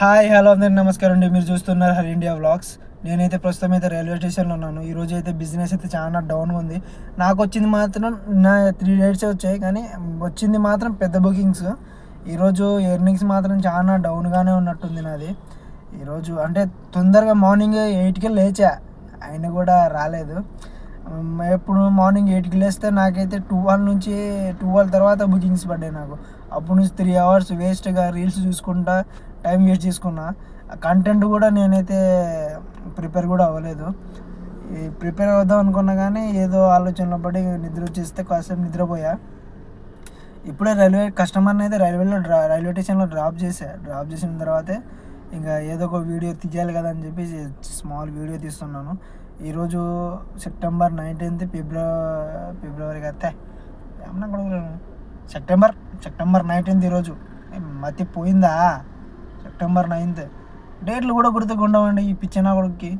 Hi hello అందరికి నమస్కారం అండి. మీరు చూస్తున్నారు హర్ ఇండియా వ్లాగ్స్. నేనైతే ప్రస్తుతం అయితే రైల్వే స్టేషన్లో ఉన్నాను. ఈరోజు అయితే బిజినెస్ అయితే చాలా డౌన్గా ఉంది. నాకు వచ్చింది మాత్రం నా త్రీ డేట్స్ వచ్చాయి కానీ వచ్చింది మాత్రం పెద్ద బుకింగ్స్. ఈరోజు ఎర్నింగ్స్ మాత్రం చాలా డౌన్గానే ఉన్నట్టుంది నాది. ఈరోజు అంటే తొందరగా మార్నింగ్ ఎయిట్కి లేచా. ఆయన కూడా రాలేదు. ఎప్పుడు మార్నింగ్ ఎయిట్కి లేస్తే నాకైతే ట్వెల్వ్ నుంచి ట్వెల్వ్ తర్వాత బుకింగ్స్ పడ్డాయి నాకు. అప్పుడు నుంచి త్రీ అవర్స్ వేస్ట్గా రీల్స్ చూసుకుంటా టైం వేస్ట్ చేసుకున్నా. కంటెంట్ కూడా నేనైతే ప్రిపేర్ కూడా అవ్వలేదు. ప్రిపేర్ అవుదాం అనుకున్నా కానీ ఏదో ఆలోచనలో పడి నిద్ర వచ్చేస్తే కాసేపు నిద్రపోయా. ఇప్పుడే రైల్వే కస్టమర్ని అయితే రైల్వేలో డ్రా రైల్వే స్టేషన్లో డ్రాప్ చేశా. డ్రాప్ చేసిన తర్వాతే ఇంకా ఏదో ఒక వీడియో తీయాలి కదా అని చెప్పి స్మాల్ వీడియో తీస్తున్నాను. ఈరోజు సెప్టెంబర్ నైన్టీన్త్ ఫిబ్రవరి ఫిబ్రవరి కదా ఏమన్నా కొడుకులేను సెప్టెంబర్ సెప్టెంబర్ నైన్టీన్త్ ఈరోజు మతి పోయిందా? September ninth. డేట్లు కూడా గుర్తుకుండవండి ఈ పిచ్చిన కొడుకుకి